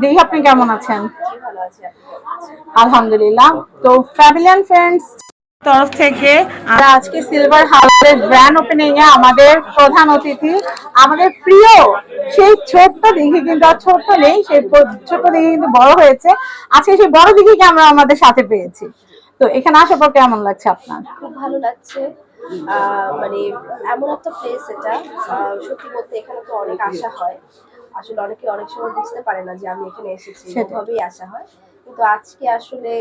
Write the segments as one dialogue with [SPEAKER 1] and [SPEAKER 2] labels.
[SPEAKER 1] দেখি আপনি কেমন আছেন? আলহামদুলিল্লাহ। তো ফ্রেন্ডস তরফ থেকে আমরা আজকে সিলভার হাউসের গ্র্যান্ড ওপেনিং এ আমাদের প্রধান অতিথি, আমাদের প্রিয়, সেই ছোট্ট দিঘি কিন্তু আর ছোট্ট নেই, সেই ছোট্ট দিঘি কিন্তু বড় হয়েছে। আজকে সেই বড় দিঘিকে আমরা আমাদের সাথে পেয়েছি। তো এখানে আসার পর কেমন লাগছে আপনার?
[SPEAKER 2] খুব ভালো লাগছে। মানে এমন একটা প্লেস এটা। সত্যি বলতে এখানে তো অনেক আশা হয়। আসলে অনেকে অনেক সময় বুঝতে পারে না যে আমি এখানে এসেছি সেভাবেই আসা হয়। কিন্তু আজকে আসলে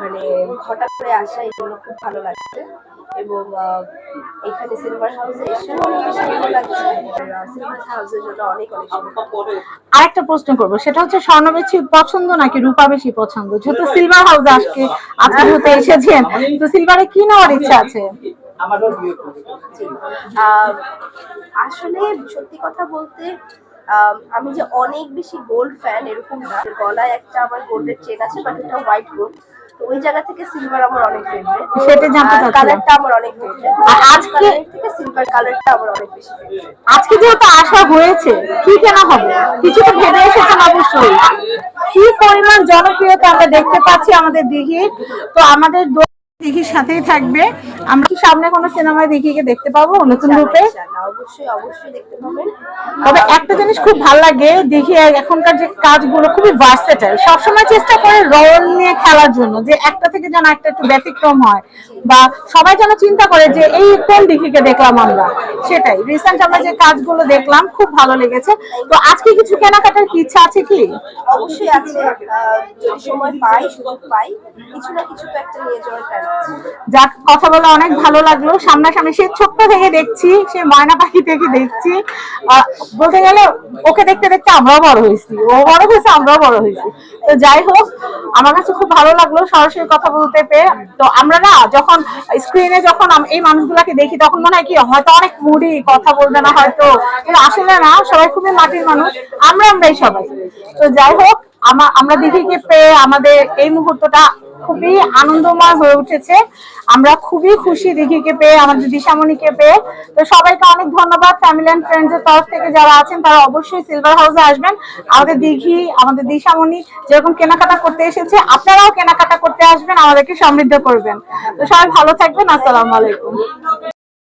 [SPEAKER 2] মানে হঠাৎ করে আসা এগুলো খুব ভালো লাগছে এবং এখানে সিলভার হাউসে এসে অনেক বেশি ভালো লাগছে। সিলভার হাউসের জন্য অনেক অনেক।
[SPEAKER 1] আরেকটা প্রশ্ন করব সেটা হচ্ছে স্বর্ণ বেশি পছন্দ নাকি রূপা বেশি পছন্দ? যেহেতু সিলভার হাউস আজকে আজকে যেহেতু এসেছেন তো সিলভারে কি নেওয়ার ইচ্ছা আছে?
[SPEAKER 2] আসলে সত্যি কথা বলতে আমি যে অনেক বেশি গোল্ড ফ্যান এরকম না। গলায় একটা আমার গোল্ডের চেন আছে বাট ওটা হোয়াইট গোল্ড তো ওই জায়গা থেকে সিলভার আমার অনেক ফেভারিট
[SPEAKER 1] সেটা জানতে চাচ্ছিলাম।
[SPEAKER 2] কালারটা আমার অনেক ফেভারিট
[SPEAKER 1] আর আজকে-
[SPEAKER 2] থেকে সিলভার কালারটা আমার অনেক বেশি ফেভারিট
[SPEAKER 1] আজকে যেহেতু আশা হয়েছে কি কেনা হবে? কিছু তো ভেবে এসেছেন অবশ্যই। কি পরিমাণ জনপ্রিয়তা আমরা দেখতে পাচ্ছি আমাদের দিঘি তো আমাদের দো- দিঘির সাথেই থাকবে। আমরা কি সামনে কোনো সিনেমায় দিঘিকে দেখতে পাবো নতুন রূপে?
[SPEAKER 2] অবশ্যই অবশ্যই দেখতে পাবেন।
[SPEAKER 1] তবে একটা জিনিস খুব ভালো লাগে দেখি এখনকার যে কাজগুলো খুবই ভার্সেটাইল সবসময় চেষ্টা করে রোল নিয়ে খেলার জন্য যে একটা থেকে যেন একটা একটু ব্যতিক্রম হয়। বা সবাই যেন চিন্তা করে যে এই কোন দিঘিকে দেখলাম আমরা? সেটাই। রিসেন্ট আমরা যে কাজগুলো দেখলাম খুব ভালো লেগেছে। তো আজকে কিছু কেনাকাটার কি ইচ্ছা আছে কি?
[SPEAKER 2] অবশ্যই আছে। যদি সময় পাই সুযোগ পাই কিছু না কিছু তো একটা নিয়ে যাওয়ার
[SPEAKER 1] যাক, কথা বলে অনেক ভালো লাগল। সামনাসামনি সে ছোট্ট থেকে দেখছি, সে ময়না পাখি থেকে দেখছি। বলতে গেলে, ওকে দেখতে দেখতে আমরাও বড় হয়েছি। ও বড় হয়েছে, আমরাও বড় হয়েছি। তো যাই হোক, আমার কাছে খুব ভালো লাগল সরাসরি কথা বলতে পেয়ে। তো আমরা না, যখন স্ক্রিনে যখন এই মানুষগুলাকে দেখি, তখন মনে হয় কি, হয়তো অনেক মুডি কথা বলবে না হয়তো। আসলে না, সবাই খুবই মাটির মানুষ। আমরা আমরাই সবাই। তো যাই হোক, আমা- আমরা দিদিকে পেয়ে আমাদের এই মুহূর্তটা খুবই আনন্দময় হয়ে উঠেছে। আমরা খুবই খুশি দিঘিকে পেয়ে আমাদের দিশামণিকে পেয়ে। তো সবাইকে অনেক ধন্যবাদ ফ্যামিলি অ্যান্ড ফ্রেন্ডস এর তরফ থেকে যারা আছেন, তারা অবশ্যই সিলভার হাউসে আসবেন। আমাদের দিঘি, আমাদের দিশামণি যেরকম কেনাকাটা করতে এসেছে, আপনারাও কেনাকাটা করতে আসবেন, আমাদেরকে সমৃদ্ধ করবেন। তো সবাই ভালো থাকবেন, আসসালামু আলাইকুম।